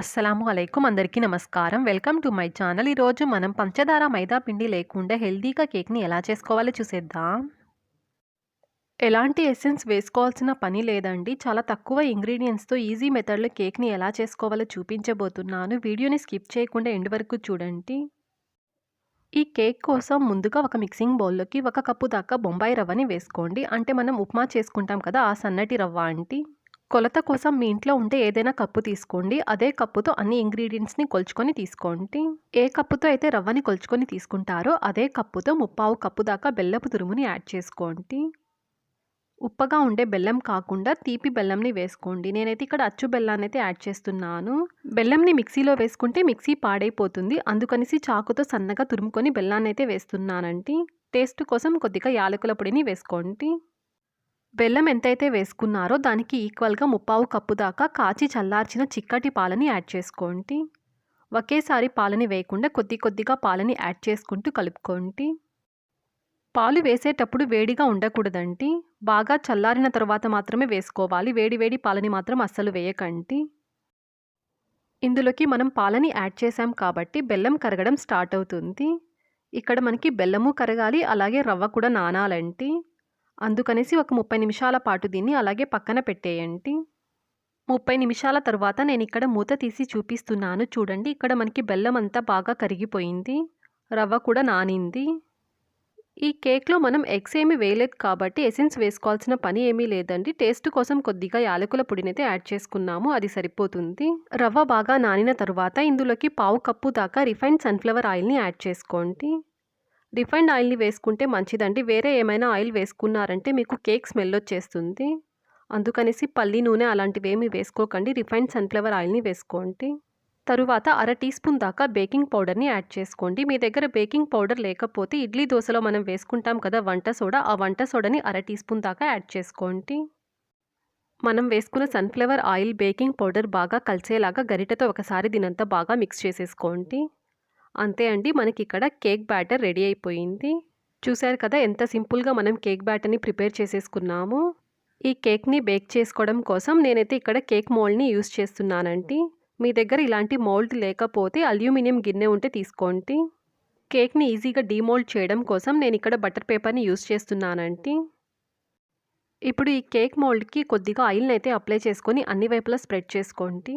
అస్సలాము అలైకుం. అందరికీ నమస్కారం. Welcome to my channel. ఈరోజు మనం పంచదార మైదా పిండి లేకుండా హెల్దీగా కేక్ని ఎలా చేసుకోవాలో చూసేద్దాం. ఎలాంటి ఎసెన్స్ వేసుకోవాల్సిన పని లేదండి. చాలా తక్కువ ఇంగ్రీడియంట్స్తో ఈజీ మెథడ్లో కేక్ని ఎలా చేసుకోవాలో చూపించబోతున్నాను. వీడియోని స్కిప్ చేయకుండా ఎండ్ వరకు చూడండి. ఈ కేక్ కోసం ముందుగా ఒక మిక్సింగ్ బౌల్లోకి ఒక కప్పు దాకా బొంబాయి రవ్వని వేసుకోండి. అంటే మనం ఉప్మా చేసుకుంటాం కదా ఆ సన్నటి రవ్వ అంటే కొలత కోసం మీ ఇంట్లో ఉంటే ఏదైనా కప్పు తీసుకోండి. అదే కప్పుతో అన్ని ఇంగ్రీడియంట్స్ని కొలుచుకొని తీసుకోండి. ఏ కప్పుతో అయితే రవ్వని కొలుచుకొని తీసుకుంటారో అదే కప్పుతో ముప్పావు కప్పు దాకా బెల్లపు తురుముని యాడ్ చేసుకోండి. ఉప్పగా ఉండే బెల్లం కాకుండా తీపి బెల్లంని వేసుకోండి. నేనైతే ఇక్కడ అచ్చు బెల్లాన్ని అయితే యాడ్ చేస్తున్నాను. బెల్లంని మిక్సీలో వేసుకుంటే మిక్సీ పాడైపోతుంది. అందుకనేసి చాకుతో సన్నగా తురుముకొని బెల్లాన్ని అయితే వేస్తున్నానండి. టేస్ట్ కోసం కొద్దిగా యాలకుల పొడిని వేసుకోండి. బెల్లం ఎంతైతే వేసుకున్నారో దానికి ఈక్వల్గా ముప్పావు కప్పు దాకా కాచి చల్లార్చిన చిక్కటి పాలని యాడ్ చేసుకోండి. ఒకేసారి పాలని వేయకుండా కొద్ది కొద్దిగా పాలని యాడ్ చేసుకుంటూ కలుపుకోండి. పాలు వేసేటప్పుడు వేడిగా ఉండకూడదండి. బాగా చల్లారిన తర్వాత మాత్రమే వేసుకోవాలి. వేడి వేడి పాలని మాత్రం అస్సలు వేయకండి. ఇందులోకి మనం పాలని యాడ్ చేసాం కాబట్టి బెల్లం కరగడం స్టార్ట్ అవుతుంది. ఇక్కడ మనకి బెల్లము కరగాలి అలాగే రవ్వ కూడా నానాలండి. అందుకనేసి ఒక ముప్పై నిమిషాల పాటు దీన్ని అలాగే పక్కన పెట్టేయండి. ముప్పై నిమిషాల తర్వాత నేను ఇక్కడ మూత తీసి చూపిస్తున్నాను. చూడండి ఇక్కడ మనకి బెల్లం అంతా బాగా కరిగిపోయింది. రవ్వ కూడా నానింది. ఈ కేక్లో మనం ఎగ్స్ ఏమీ వేయలేదు కాబట్టి ఎసెన్స్ వేసుకోవాల్సిన పని ఏమీ లేదండి. టేస్ట్ కోసం కొద్దిగా యాలకుల పొడినైతే యాడ్ చేసుకున్నాము అది సరిపోతుంది. రవ్వ బాగా నానిన తర్వాత ఇందులోకి పావు కప్పు దాకా రిఫైన్డ్ సన్ఫ్లవర్ ఆయిల్ని యాడ్ చేసుకోండి. రిఫైండ్ ఆయిల్ని వేసుకుంటే మంచిదండి. వేరే ఏమైనా ఆయిల్ వేసుకున్నారంటే మీకు కేక్ స్మెల్ వచ్చేస్తుంది. అందుకనేసి పల్లి నూనె అలాంటివి ఏమి వేసుకోకండి. రిఫైండ్ సన్ఫ్లవర్ ఆయిల్ని వేసుకోండి. తరువాత అర టీ స్పూన్ దాకా బేకింగ్ పౌడర్ని యాడ్ చేసుకోండి. మీ దగ్గర బేకింగ్ పౌడర్ లేకపోతే ఇడ్లీ దోశలో మనం వేసుకుంటాం కదా వంట సోడా ఆ వంట సోడాని అర టీ స్పూన్ దాకా యాడ్ చేసుకోండి. మనం వేసుకున్న సన్ఫ్లవర్ ఆయిల్ బేకింగ్ పౌడర్ బాగా కలిసేలాగా గరిటెతో ఒకసారి దీనంతా బాగా మిక్స్ చేసేసుకోండి. అంతే అండి మనకి ఇక్కడ కేక్ బ్యాటర్ రెడీ అయిపోయింది. చూశారు కదా ఎంత సింపుల్గా మనం కేక్ బ్యాటర్ని ప్రిపేర్ చేసేసుకున్నాము. ఈ కేక్ని బేక్ చేసుకోవడం కోసం నేనైతే ఇక్కడ కేక్ మోల్డ్ని యూస్ చేస్తున్నానండి. మీ దగ్గర ఇలాంటి మోల్డ్ లేకపోతే అల్యూమినియం గిన్నె ఉంటే తీసుకోండి. కేక్ని ఈజీగా డీమోల్డ్ చేయడం కోసం నేను ఇక్కడ బటర్ పేపర్ని యూస్ చేస్తున్నానండి. ఇప్పుడు ఈ కేక్ మోల్డ్కి కొద్దిగా ఆయిల్ని అయితే అప్లై చేసుకొని అన్ని వైపులా స్ప్రెడ్ చేసుకోండి.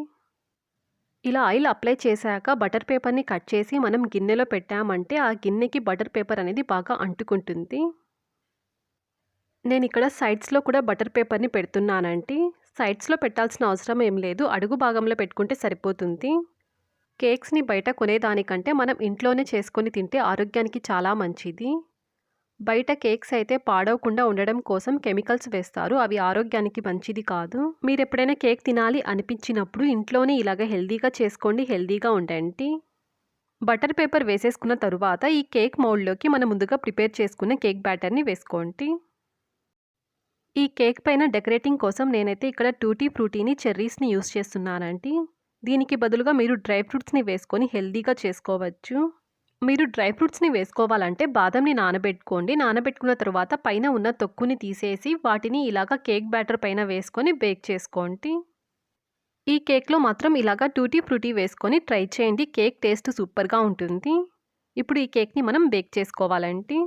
ఇలా ఆయిల్ అప్లై చేశాక బటర్ పేపర్ని కట్ చేసి మనం గిన్నెలో పెట్టామంటే ఆ గిన్నెకి బటర్ పేపర్ అనేది బాగా అంటుకుంటుంది. నేను ఇక్కడ సైడ్స్లో కూడా బటర్ పేపర్ని పెడుతున్నానండి. సైడ్స్లో పెట్టాల్సిన అవసరం ఏం లేదు. అడుగు భాగంలో పెట్టుకుంటే సరిపోతుంది. కేక్స్ని బయట కొనేదానికంటే మనం ఇంట్లోనే చేసుకొని తింటే ఆరోగ్యానికి చాలా మంచిది. బయట కేక్స్ అయితే పాడవకుండా ఉండడం కోసం కెమికల్స్ వేస్తారు. అవి ఆరోగ్యానికి మంచిది కాదు. మీరు ఎప్పుడైనా కేక్ తినాలి అనిపించినప్పుడు ఇంట్లోనే ఇలాగ హెల్దీగా చేసుకోండి హెల్దీగా ఉండండి. బటర్ పేపర్ వేసేసుకున్న తరువాత ఈ కేక్ మౌల్డ్లోకి మనం ముందుగా ప్రిపేర్ చేసుకున్న కేక్ బ్యాటర్ని వేసుకోండి. ఈ కేక్ పైన డెకరేటింగ్ కోసం నేనైతే ఇక్కడ టూటీ ఫ్రూటీని చెర్రీస్ని యూస్ చేస్తున్నానండి. దీనికి బదులుగా మీరు డ్రై ఫ్రూట్స్ని వేసుకొని హెల్దీగా చేసుకోవచ్చు. మీరు డ్రై ఫ్రూట్స్ని వేసుకోవాలంటే బాదంని నానబెట్టుకోండి. నానబెట్టుకున్న తర్వాత పైన ఉన్న తొక్కుని తీసేసి వాటిని ఇలాగ కేక్ బ్యాటర్ పైన వేసుకొని బేక్ చేసుకోండి. ఈ కేక్లో మాత్రం ఇలాగ టూటీ ఫ్రూటీ వేసుకొని ట్రై చేయండి. కేక్ టేస్ట్ సూపర్గా ఉంటుంది. ఇప్పుడు ఈ కేక్ని మనం బేక్ చేసుకోవాలంటే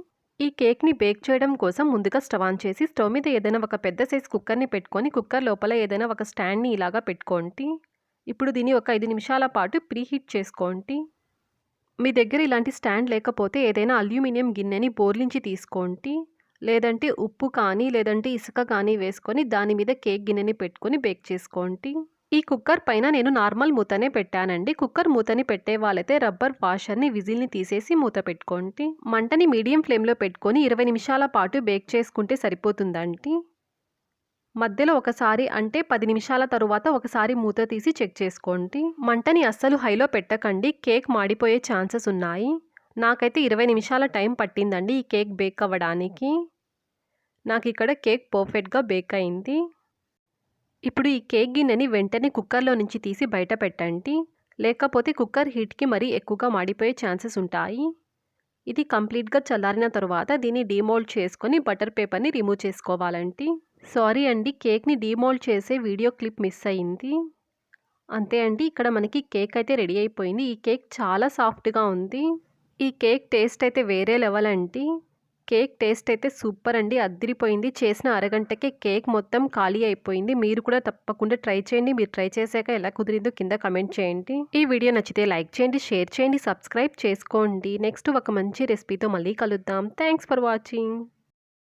ఈ కేక్ని బేక్ చేయడం కోసం ముందుగా స్టవ్ ఆన్ చేసి స్టవ్ మీద ఏదైనా ఒక పెద్ద సైజ్ కుక్కర్ని పెట్టుకొని కుక్కర్ లోపల ఏదైనా ఒక స్టాండ్ని ఇలాగా పెట్టుకోండి. ఇప్పుడు దీన్ని ఒక ఐదు నిమిషాల పాటు ప్రీహీట్ చేసుకోండి. మీ దగ్గర ఇలాంటి స్టాండ్ లేకపోతే ఏదైనా అల్యూమినియం గిన్నెని బోర్లించి తీసుకోండి. లేదంటే ఉప్పు కానీ లేదంటే ఇసుక కానీ వేసుకొని దాని మీద కేక్ గిన్నెని పెట్టుకొని బేక్ చేసుకోండి. ఈ కుక్కర్ పైన నేను నార్మల్ మూతనే పెట్టానండి. కుక్కర్ మూతని పెట్టే వాళ్ళైతే రబ్బర్ వాషర్ని విజిల్ని తీసేసి మూత పెట్టుకోండి. మంటని మీడియం ఫ్లేమ్లో పెట్టుకొని ఇరవై నిమిషాల పాటు బేక్ చేసుకుంటే సరిపోతుందండి. మధ్యలో ఒకసారి అంటే పది నిమిషాల తరువాత ఒకసారి మూత తీసి చెక్ చేసుకోండి. మంటని అస్సలు హైలో పెట్టకండి. కేక్ మాడిపోయే ఛాన్సెస్ ఉన్నాయి. నాకైతే ఇరవై నిమిషాల టైం పట్టిందండి ఈ కేక్ బేక్ అవ్వడానికి. నాకు ఇక్కడ కేక్ పర్ఫెక్ట్గా బేక్ అయింది. ఇప్పుడు ఈ కేక్ గిన్నెని వెంటనే కుక్కర్లో నుంచి తీసి బయట పెట్టండి. లేకపోతే కుక్కర్ హీట్కి మరీ ఎక్కువగా మాడిపోయే ఛాన్సెస్ ఉంటాయి. ఇది కంప్లీట్గా చల్లారిన తర్వాత దీన్ని డీమోల్డ్ చేసుకొని బటర్ పేపర్ని రిమూవ్ చేసుకోవాలంటే సారీ అండి కేక్ని డీమోల్డ్ చేసే వీడియో క్లిప్ మిస్ అయింది అంతే అండి ఇక్కడ మనకి కేక్ అయితే రెడీ అయిపోయింది. ఈ కేక్ చాలా సాఫ్ట్‌గా ఉంది. ఈ కేక్ టేస్ట్ అయితే వేరే లెవెల్ అండి. కేక్ టేస్ట్ అయితే సూపర్ అండి. అద్దిరిపోయింది. చేసిన అరగంటకే కేక్ మొత్తం ఖాళీ అయిపోయింది. మీరు కూడా తప్పకుండా ట్రై చేయండి. మీరు ట్రై చేశాక ఎలా కుదిరిందో కింద కమెంట్ చేయండి. ఈ వీడియో నచ్చితే లైక్ చేయండి, షేర్ చేయండి, సబ్స్క్రైబ్ చేసుకోండి. నెక్స్ట్ ఒక మంచి రెసిపీతో మళ్ళీ కలుద్దాం. Thanks for watching.